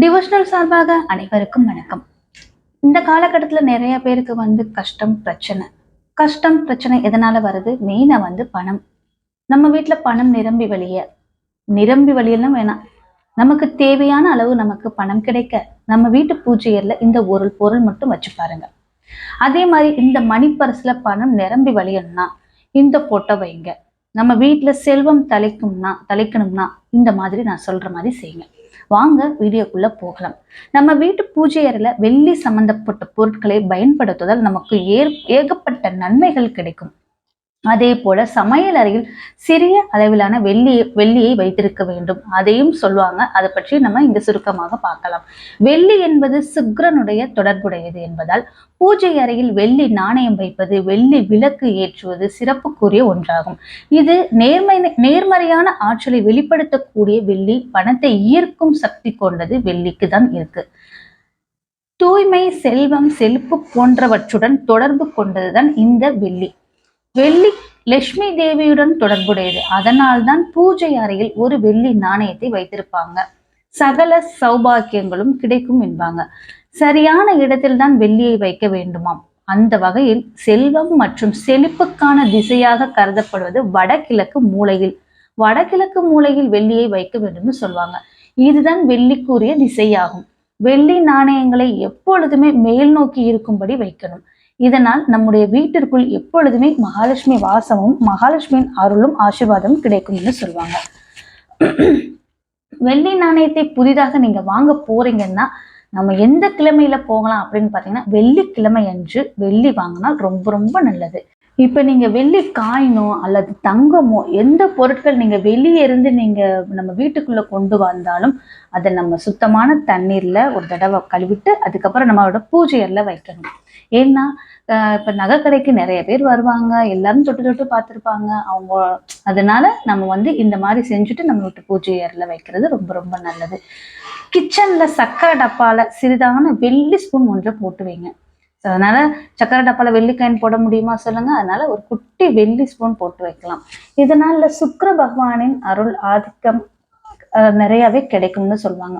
Devotional சார்பாக அனைவருக்கும் வணக்கம். இந்த காலகட்டத்தில் நிறைய பேருக்கு வந்து கஷ்டம் பிரச்சனை. கஷ்டம் பிரச்சனை எதனால வருது? மெயினா வந்து பணம். நம்ம வீட்டில் பணம் நிரம்பி வழிய. நிரம்பி வழியெல்லாம் வேணாம். நமக்கு தேவையான அளவு நமக்கு பணம் கிடைக்க நம்ம வீட்டு பூஜையரில் இந்த ஒரு பொருள் மட்டும் வச்சு பாருங்க. அதே மாதிரி இந்த மணி பணம் நிரம்பி வழியணும்னா இந்த போட்டோ வைங்க. நம்ம வீட்டில் செல்வம் தலைக்கும்னா தலைக்கணும்னா இந்த மாதிரி நான் சொல்ற மாதிரி செய்யுங்க. வாங்க வீடியோக்குள்ள போகலாம். நம்ம வீட்டு பூஜை அறையில வெள்ளி சம்பந்தப்பட்ட பொருட்களை பயன்படுத்துவதால் நமக்கு ஏர் ஏகப்பட்ட நன்மைகள் கிடைக்கும். அதே போல சமையல் அறையில் சிறிய அளவிலான வெள்ளி வெள்ளியை வைத்திருக்க வேண்டும். அதையும் சொல்லுவாங்க. அதை பற்றி நம்ம இந்த சுருக்கமாக பார்க்கலாம். வெள்ளி என்பது சுக்கிரனுடைய தொடர்புடையது என்பதால் பூஜை அறையில் வெள்ளி நாணயம் வைப்பது வெள்ளி விளக்கு ஏற்றுவது சிறப்புக்குரிய ஒன்றாகும். இது நேர்மை நேர்மறையான ஆற்றலை வெளிப்படுத்தக்கூடிய வெள்ளி பணத்தை ஈர்க்கும் சக்தி கொண்டது வெள்ளிக்கு தான் இருக்கு. தூய்மை செல்வம் செழிப்பு போன்றவற்றுடன் தொடர்பு கொண்டதுதான் இந்த வெள்ளி. வெள்ளி லட்சுமி தேவியுடன் தொடர்புடையது. அதனால்தான் பூஜை அறையில் ஒரு வெள்ளி நாணயத்தை வைத்திருப்பாங்க. சகல சௌபாக்கியங்களும் கிடைக்கும் என்பாங்க. சரியான இடத்தில் தான் வெள்ளியை வைக்க வேண்டுமாம். அந்த வகையில் செல்வம் மற்றும் செழிப்புக்கான திசையாக கருதப்படுவது வடகிழக்கு மூலையில். வடகிழக்கு மூலையில் வெள்ளியை வைக்க வேண்டும்னு சொல்லுவாங்க. இதுதான் வெள்ளிக்குரிய திசையாகும். வெள்ளி நாணயங்களை எப்பொழுதுமே மேல் நோக்கி இருக்கும்படி வைக்கணும். இதனால் நம்முடைய வீட்டிற்குள் எப்பொழுதுமே மகாலட்சுமி வாசமும் மகாலட்சுமியின் அருளும் ஆசீர்வாதமும் கிடைக்கும்னு சொல்லுவாங்க. வெள்ளி நாணயத்தை புதிதாக நீங்க வாங்க போறீங்கன்னா நம்ம எந்த கிழமையில போகலாம் அப்படின்னு பார்த்தீங்கன்னா வெள்ளிக்கிழமை அன்று வெள்ளி வாங்கினா ரொம்ப ரொம்ப நல்லது. இப்போ நீங்க வெள்ளி காயினோ அல்லது தங்கமோ எந்த பொருட்கள் நீங்க வெளியே இருந்து நீங்க நம்ம வீட்டுக்குள்ள கொண்டு வந்தாலும் அதை நம்ம சுத்தமான தண்ணீர்ல ஒரு தடவை கழுவிட்டு அதுக்கப்புறம் நம்மளோட பூஜையரில் வைக்கணும். ஏன்னா இப்போ நகை கடைக்கு நிறைய பேர் வருவாங்க. எல்லாரும் தொட்டு தொட்டு பார்த்துருப்பாங்க. அவங்க அதனால நம்ம வந்து இந்த மாதிரி செஞ்சுட்டு நம்ம வீட்டு பூஜை அறையில் வைக்கிறது ரொம்ப ரொம்ப நல்லது. கிச்சன்ல சக்கரை டப்பால சிறிதான வெள்ளி ஸ்பூன் ஒன்றை போட்டு வைங்க. ஸோ அதனால சக்கரை டப்பால வெள்ளிக்காயின் போட முடியுமா சொல்லுங்க. அதனால ஒரு குட்டி வெள்ளி ஸ்பூன் போட்டு வைக்கலாம். இதனால சுக்கர பகவானின் அருள் ஆதிக்கம் நிறையவே கிடைக்கும்னு சொல்லுவாங்க.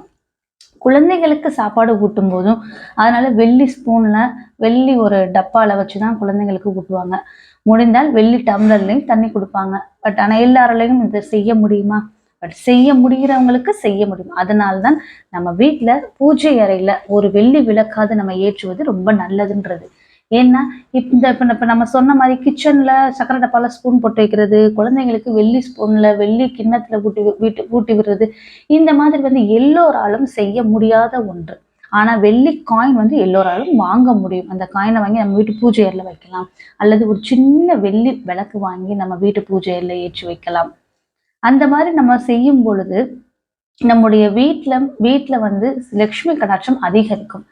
குழந்தைகளுக்கு சாப்பாடு ஊட்டும் போதும் அதனால வெள்ளி ஸ்பூன்ல வெள்ளி ஒரு டப்பாவில் வச்சு தான் குழந்தைங்களுக்கு ஊட்டுவாங்க. முடிந்தால் வெள்ளி டம்ளர்லையும் தண்ணி கொடுப்பாங்க. பட் ஆனால் எல்லாராலையும் இதை செய்ய முடியுமா? பட் செய்ய முடிகிறவங்களுக்கு செய்ய முடியும். அதனால தான் நம்ம வீட்டில் பூஜை அறையில் ஒரு வெள்ளி விளக்காது நம்ம ஏற்றுவது ரொம்ப நல்லதுன்றது. ஏன்னா இந்த இப்போ இப்போ நம்ம சொன்ன மாதிரி கிச்சனில் சக்கரை டப்பாவில் ஸ்பூன் போட்டு வைக்கிறது குழந்தைங்களுக்கு வெள்ளி ஸ்பூனில் வெள்ளி கிண்ணத்தில் ஊட்டி வீட்டு ஊட்டி விடுறது இந்த மாதிரி வந்து எல்லோராலும் செய்ய முடியாத ஒன்று. ஆனால் வெள்ளி காயின் வந்து எல்லோராலும் வாங்க முடியும். அந்த காயினை வாங்கி நம்ம வீட்டு பூஜை அறையில் வைக்கலாம். அல்லது ஒரு சின்ன வெள்ளி விளக்கு வாங்கி நம்ம வீட்டு பூஜை அறையில் ஏற்றி வைக்கலாம். அந்த மாதிரி நம்ம செய்யும் பொழுது நம்முடைய வீட்டில் வீட்டில் வந்து லக்ஷ்மி கடாட்சம் அதிகரிக்கும்.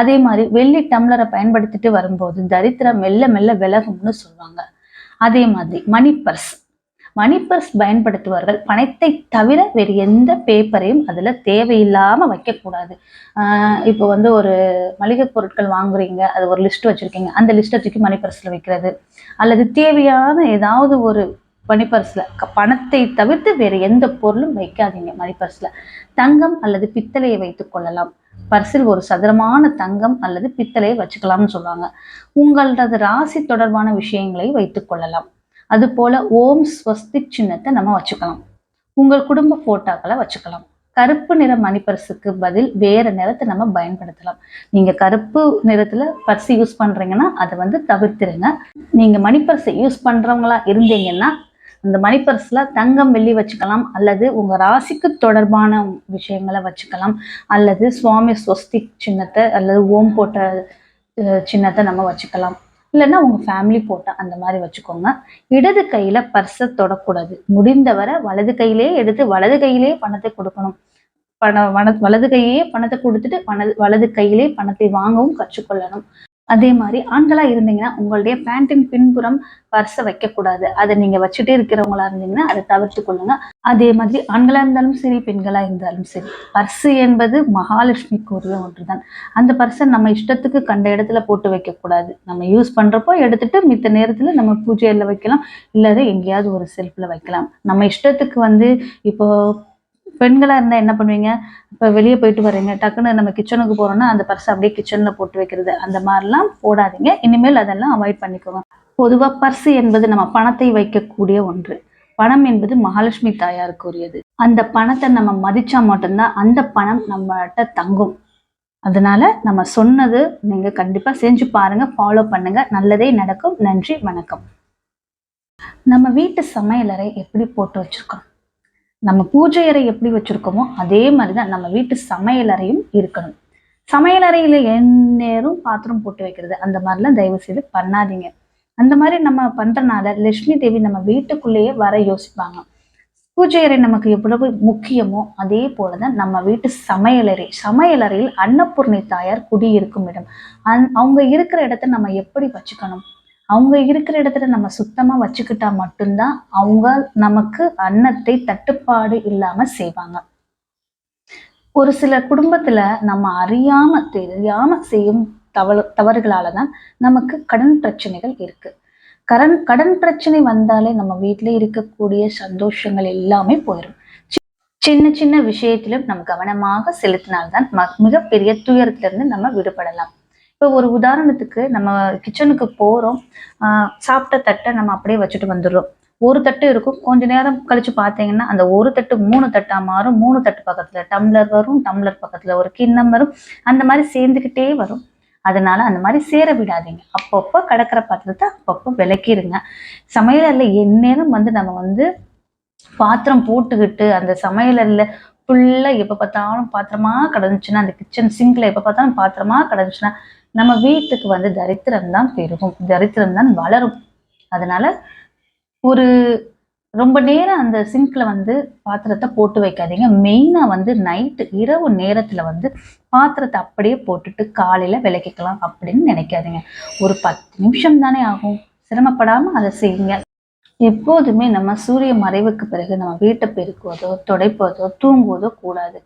அதே மாதிரி வெள்ளி டம்ளரை பயன்படுத்திட்டு வரும்போது தரித்திரம் மெல்ல மெல்ல விலகும்னு சொல்லுவாங்க. அதே மாதிரி மணி பர்ஸ். மணி பர்ஸ் பயன்படுத்துவார்கள் பணத்தை தவிர வேறு எந்த பேப்பரையும் அதில் தேவையில்லாமல் வைக்கக்கூடாது. இப்போ வந்து ஒரு மளிகை பொருட்கள் வாங்குறீங்க அது ஒரு லிஸ்ட் வச்சுருக்கீங்க அந்த லிஸ்ட்டை தூக்கி மணி பர்ஸில் வைக்கிறது. அல்லது தேவையான ஏதாவது ஒரு மணி பணத்தை தவிர்த்து வேறு எந்த பொருளும் வைக்காதீங்க மணி தங்கம் அல்லது பித்தளையை வைத்துக் கொள்ளலாம். பர்சில் ஒரு சதுரமான தங்கம் அல்லது பித்தளையை வச்சுக்கலாம்னு சொல்லுவாங்க. உங்களது ராசி தொடர்பான விஷயங்களை வைத்துக் கொள்ளலாம். அது போல ஓம் ஸ்வஸ்தி சின்னத்தை நம்ம வச்சுக்கலாம். உங்கள் குடும்ப போட்டோக்களை வச்சுக்கலாம். கருப்பு நிற மணி பதில் வேற நிறத்தை நம்ம பயன்படுத்தலாம். நீங்க கருப்பு நிறத்துல பர்ஸ் யூஸ் பண்றீங்கன்னா அதை வந்து தவிர்த்துருங்க. நீங்க மணிப்பரிசை யூஸ் பண்றவங்களா இருந்தீங்கன்னா இந்த மணி தங்கம் வெள்ளி வச்சுக்கலாம் அல்லது உங்க ராசிக்கு தொடர்பான விஷயங்களை வச்சுக்கலாம் அல்லது சுவாமி ஸ்வஸ்தி சின்னத்தை அல்லது ஓம் போட்ட சின்னத்தை நம்ம வச்சுக்கலாம். இல்லைன்னா உங்க ஃபேமிலி போட்ட அந்த மாதிரி வச்சுக்கோங்க. இடது கையில பர்ஸை தொடக்கூடாது. முடிந்தவரை வலது கையிலே எடுத்து வலது கையிலே பணத்தை கொடுக்கணும். பணம் வலது கையே பணத்தை கொடுத்துட்டு வலது வலது கையிலே பணத்தை வாங்கவும் கற்றுக்கொள்ளணும். அதே மாதிரி ஆண்களாக இருந்தீங்கன்னா உங்களுடைய பேண்டின் பின்புறம் பர்ஸை வைக்கக்கூடாது. அதை நீங்கள் வச்சுட்டே இருக்கிறவங்களா இருந்தீங்கன்னா அதை தவிர்த்து கொள்ளுங்க. அதே மாதிரி ஆண்களாக இருந்தாலும் சரி பெண்களாக இருந்தாலும் சரி பர்ஸு என்பது மகாலட்சுமிக்குரிய ஒன்றுதான். அந்த பர்ஸை நம்ம இஷ்டத்துக்கு கண்ட இடத்துல போட்டு வைக்கக்கூடாது. நம்ம யூஸ் பண்ணுறப்போ எடுத்துட்டு மித்த நேரத்தில் நம்ம பூஜையில் வைக்கலாம். இல்லாத எங்கேயாவது ஒரு செல்ஃபில் வைக்கலாம். நம்ம இஷ்டத்துக்கு வந்து இப்போ பெண்களாக இருந்தால் என்ன பண்ணுவீங்க? இப்போ வெளியே போயிட்டு வரீங்க டக்குன்னு நம்ம கிச்சனுக்கு போகிறோம்னா அந்த பர்ஸ் அப்படியே கிச்சனில் போட்டு வைக்கிறது. அந்த மாதிரிலாம் போடாதீங்க. இனிமேல் அதெல்லாம் அவாய்ட் பண்ணிக்கோங்க. பொதுவாக பர்ஸ் என்பது நம்ம பணத்தை வைக்கக்கூடிய ஒன்று. பணம் என்பது மகாலட்சுமி தாயாருக்குரியது. அந்த பணத்தை நம்ம மதிச்சா மட்டும்தான் அந்த பணம் நம்மகிட்ட தங்கும். அதனால நம்ம சொன்னது நீங்க கண்டிப்பா செஞ்சு பாருங்க ஃபாலோ பண்ணுங்க. நல்லதே நடக்கும். நன்றி வணக்கம். நம்ம வீட்டு சமையலறை எப்படி போட்டு வச்சிருக்கோம்? நம்ம பூஜை அறை எப்படி வச்சிருக்கோமோ அதே மாதிரிதான் நம்ம வீட்டு சமையலறையும் இருக்கணும். சமையலறையில எந்நேரம் பாத்திரம் போட்டு வைக்கிறது அந்த மாதிரிலாம் தயவு செய்து பண்ணாதீங்க. அந்த மாதிரி நம்ம பண்ணுறனால லட்சுமி தேவி நம்ம வீட்டுக்குள்ளேயே வர யோசிப்பாங்க. பூஜை அறை நமக்கு எவ்வளவு முக்கியமோ அதே போலதான் நம்ம வீட்டு சமையலறை சமையலறையில் அன்னபூர்ணி தாயார் குடியிருக்கும் இடம். அந் அவங்க இருக்கிற இடத்த நம்ம எப்படி வச்சுக்கணும்? அவங்க இருக்கிற இடத்துல நம்ம சுத்தமா வச்சுக்கிட்டா மட்டும்தான் அவங்க நமக்கு அன்னத்தை தட்டுப்பாடு இல்லாம செய்வாங்க. ஒரு சில குடும்பத்துல நம்ம அறியாம தெரியாம செய்யும் தவறு தவறுகளால தான் நமக்கு கடன் பிரச்சனைகள் இருக்கு. கடன் கடன் பிரச்சனை வந்தாலே நம்ம வீட்டிலே இருக்கக்கூடிய சந்தோஷங்கள் எல்லாமே போயிடும் சின்ன சின்ன விஷயத்திலும் நம்ம கவனமாக செலுத்தினால்தான் மிகப்பெரிய துயரத்திலிருந்து நம்ம விடுபடலாம். இப்போ ஒரு உதாரணத்துக்கு நம்ம கிச்சனுக்கு போகிறோம் சாப்பிட்ட தட்டை நம்ம அப்படியே வச்சுட்டு வந்துடுறோம். ஒரு தட்டு இருக்கும். கொஞ்ச நேரம் கழிச்சு பார்த்தீங்கன்னா அந்த ஒரு தட்டு மூணு தட்டா மாறும். மூணு தட்டு பக்கத்துல டம்ளர் வரும். டம்ளர் பக்கத்துல ஒரு கிண்ணம் வரும். அந்த மாதிரி சேர்ந்துக்கிட்டே வரும். அதனால அந்த மாதிரி சேர விடாதீங்க. அப்பப்போ கிடக்கிற பாத்திரத்தை அப்பப்போ விளக்கிடுங்க சமையலரில் எந்நேரம் வந்து நம்ம வந்து பாத்திரம் போட்டுக்கிட்டு அந்த சமையலரில் ஃபுல்லாக எப்போ பார்த்தாலும் பாத்திரமா கிடந்துச்சுன்னா அந்த கிச்சன் சிங்கில் எப்போ பார்த்தாலும் பாத்திரமா கிடந்துச்சுன்னா நம்ம வீட்டுக்கு வந்து தரித்திரம் தான் பெருகும். தரித்திரம் தான் வளரும். அதனால ஒரு ரொம்ப நேரம் அந்த சிங்க்ல வந்து பாத்திரத்தை போட்டு வைக்காதீங்க. மெயினா வந்து நைட்டு இரவு நேரத்துல வந்து பாத்திரத்தை அப்படியே போட்டுட்டு காலையில விளக்கிக்கலாம் அப்படின்னு நினைக்காதீங்க. ஒரு பத்து நிமிஷம் தானே ஆகும். சிரமப்படாம அதை செய்யுங்க. எப்போதுமே நம்ம சூரிய மறைவுக்கு பிறகு நம்ம வீட்டை பெருக்குவதோ துடைப்பதோ தூங்குவதோ கூடாது.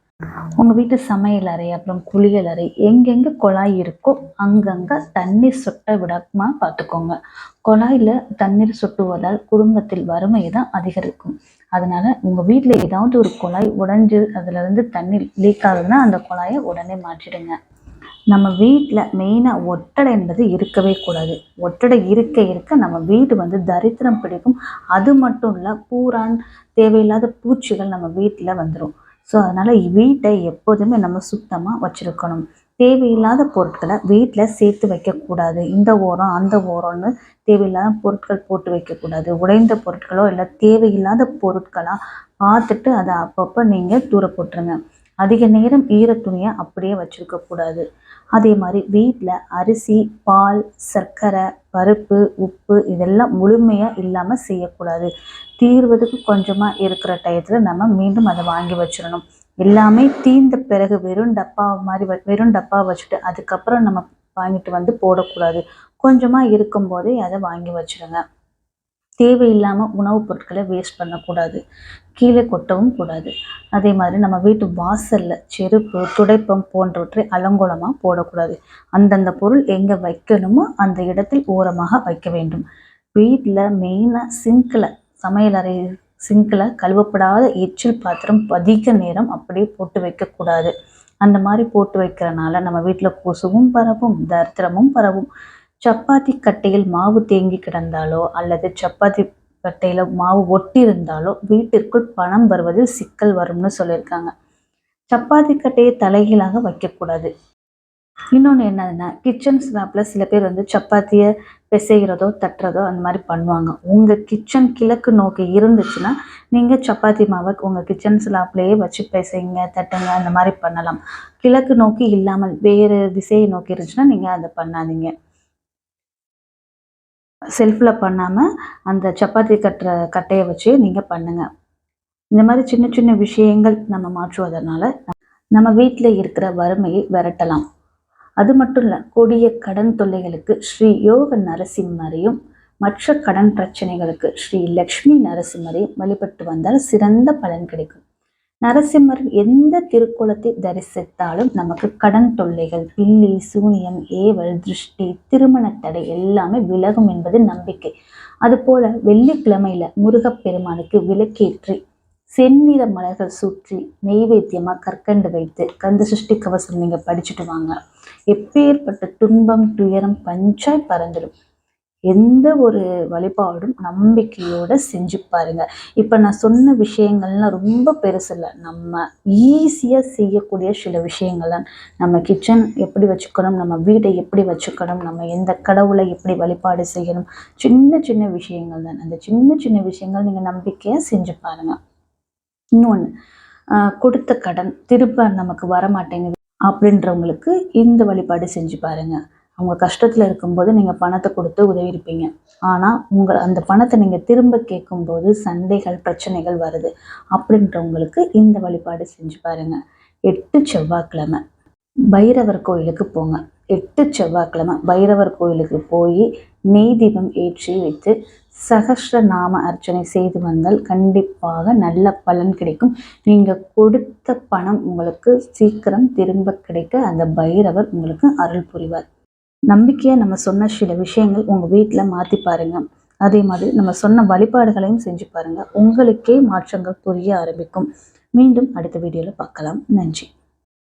உங்க வீட்டு சமையல் அறை அப்புறம் குளியல் அறை எங்கெங்க குழாய் இருக்கோ அங்கங்க தண்ணீர் சொட்ட விடாம பார்த்துக்கோங்க குழாயில தண்ணீர் சொட்டுவதால் குடும்பத்தில் வறுமை தான் அதிகரிக்கும். அதனால உங்க வீட்டுல ஏதாவது ஒரு குழாய் உடைஞ்சு அதுல இருந்து தண்ணீர் லீக் ஆகுதுன்னா அந்த குழாயை உடனே மாற்றிடுங்க. நம்ம வீட்டில் மெயினாக ஒட்டடை என்பது இருக்கவே கூடாது. ஒட்டடை இருக்க இருக்க நம்ம வீடு வந்து தரித்திரம் பிடிக்கும். அது மட்டும் இல்லை பூரான் தேவையில்லாத பூச்சிகள் நம்ம வீட்டில் வந்துடும் ஸோ அதனால் வீட்டை எப்போதுமே நம்ம சுத்தமாக வச்சுருக்கணும். தேவையில்லாத பொருட்களை வீட்டில் சேர்த்து வைக்கக்கூடாது இந்த ஓரம் அந்த ஓரம்னு தேவையில்லாத பொருட்கள் போட்டு வைக்கக்கூடாது உடைந்த பொருட்களோ இல்லை தேவையில்லாத பொருட்களாக பார்த்துட்டு அதை அப்பப்போ நீங்கள் தூர போட்டுருங்க. அதிக நேரம் ஈரத்துணியை அப்படியே வச்சுருக்கக்கூடாது அதே மாதிரி வீட்டில் அரிசி பால் சர்க்கரை பருப்பு உப்பு இதெல்லாம் முழுமையாக இல்லாமல் செய்யக்கூடாது. தீர்வதுக்கு கொஞ்சமாக இருக்கிற டயத்தில் நம்ம மீண்டும் அதை வாங்கி வச்சிடணும். எல்லாமே தீர்ந்த பிறகு வெறும் டப்பா மாதிரி வெறும் டப்பா வச்சுட்டு அதுக்கப்புறம் நம்ம வாங்கிட்டு வந்து போடக்கூடாது. கொஞ்சமாக இருக்கும்போதே அதை வாங்கி வச்சுருங்க தேவையில்லாமல் உணவுப் பொருட்களை வேஸ்ட் பண்ணக்கூடாது. கீழே கொட்டவும் கூடாது. அதே மாதிரி நம்ம வீட்டு வாசலில் செருப்பு துடைப்பம் போன்றவற்றை அலங்கோலமாக போடக்கூடாது. அந்தந்த பொருள் எங்கே வைக்கணுமோ அந்த இடத்தில் ஓரமாக வைக்க வேண்டும். வீட்டில் மெயினாக சிங்கில் சமையலறை சிங்கில் கழுவப்படாத எச்சில் பாத்திரம் அதிக நேரம் அப்படியே போட்டு வைக்கக்கூடாது அந்த மாதிரி போட்டு வைக்கிறனால நம்ம வீட்டில் கொசுவும் பரவும் தரித்திரமும் பரவும். சப்பாத்தி கட்டையில் மாவு தேங்கி கிடந்தாலோ அல்லது சப்பாத்தி கட்டையில் மாவு ஒட்டி இருந்தாலோ வீட்டிற்குள் பணம் வருவதில் சிக்கல் வரும்னு சொல்லியிருக்காங்க. சப்பாத்தி கட்டையை தலைகீழாக வைக்கக்கூடாது. இன்னொன்று என்னதுன்னா கிச்சன் ஸ்லாப்பில் சில பேர் வந்து சப்பாத்தியை பிசைகிறதோ தட்டுறதோ அந்த மாதிரி பண்ணுவாங்க. உங்கள் கிச்சன் கிழக்கு நோக்கி இருந்துச்சுன்னா நீங்கள் சப்பாத்தி மாவை உங்கள் கிச்சன் ஸ்லாப்லேயே வச்சு பிசைங்க தட்டுங்க அந்த மாதிரி பண்ணலாம். கிழக்கு நோக்கி இல்லாமல் வேறு திசையை நோக்கி இருந்துச்சுன்னா நீங்கள் அதை பண்ணாதீங்க. செல்ஃபில் பண்ணாமல் அந்த சப்பாத்தி கட்டுற கட்டையை வச்சு நீங்கள் பண்ணுங்கள் இந்த மாதிரி சின்ன சின்ன விஷயங்கள் நம்ம மாற்றுவதனால நம்ம வீட்டில் இருக்கிற வறுமையை விரட்டலாம். அது மட்டும் இல்லை கொடிய கடன் தொல்லைகளுக்கு ஸ்ரீ யோக நரசிம்மரையும் மற்ற கடன் பிரச்சனைகளுக்கு ஸ்ரீ லக்ஷ்மி நரசிம்மரையும் வழிபட்டு வந்தால் சிறந்த பலன் கிடைக்கும். நரசிம்மர் எந்த திருக்குளத்தை தரிசித்தாலும் நமக்கு கடன் தொல்லைகள் பில்லி சூனியம் ஏவல் திருஷ்டி திருமண தடை எல்லாமே விலகும் என்பது நம்பிக்கை. அதுபோல வெள்ளிக்கிழமையில முருகப்பெருமானுக்கு விளக்கேற்றி செந்நிற மலர்கள் சுற்றி நெய்வேத்தியமாக கற்கண்டு வைத்து கந்த சிருஷ்டி கவசம் நீங்கள் படிச்சுட்டு வாங்க. எப்பேற்பட்ட துன்பம் துயரம் பஞ்சாய் பறந்துடும் எந்த ஒரு வழிபாடும் நம்பிக்கையோட செஞ்சு பாருங்க இப்போ நான் சொன்ன விஷயங்கள்லாம் ரொம்ப பெருசு இல்லை. நம்ம ஈஸியாக செய்யக்கூடிய சில விஷயங்கள் தான். நம்ம கிச்சன் எப்படி வச்சுக்கணும்? நம்ம வீடை எப்படி வச்சுக்கணும்? நம்ம எந்த கடவுளை எப்படி வழிபாடு செய்யணும்? சின்ன சின்ன விஷயங்கள் தான். அந்த சின்ன சின்ன விஷயங்கள் நீங்கள் நம்பிக்கையாக செஞ்சு பாருங்க. இன்னொன்று கொடுத்த கடன் திரும்ப நமக்கு வர மாட்டேங்குது அப்படின்றவங்களுக்கு இந்த வழிபாடு செஞ்சு பாருங்க. அவங்க கஷ்டத்தில் இருக்கும்போது நீங்கள் பணத்தை கொடுத்து உதவி இருப்பீங்க ஆனால் உங்கள் அந்த பணத்தை நீங்கள் திரும்ப கேட்கும்போது சண்டைகள் பிரச்சனைகள் வருது. அப்படின்றவங்களுக்கு இந்த வழிபாடு செஞ்சு பாருங்க. எட்டு செவ்வாய்க்கிழமை பைரவர் கோயிலுக்கு போங்க. எட்டு செவ்வாய்க்கிழமை பைரவர் கோயிலுக்கு போய் நெய் தீபம் ஏற்றி வைத்து சகஸ்ர நாம அர்ச்சனை செய்து வந்தால் கண்டிப்பாக நல்ல பலன் கிடைக்கும். நீங்கள் கொடுத்த பணம் உங்களுக்கு சீக்கிரம் திரும்ப கிடைக்க அந்த பைரவர் உங்களுக்கு அருள் புரிவார். நம்பிக்கையாக நம்ம சொன்ன சில விஷயங்கள் உங்கள் வீட்டில் மாற்றி பாருங்கள் அதே மாதிரி நம்ம சொன்ன வழிபாடுகளையும் செஞ்சு பாருங்கள் உங்களுக்கே மாற்றங்கள் புரிய ஆரம்பிக்கும். மீண்டும் அடுத்த வீடியோவில் பார்க்கலாம். நன்றி.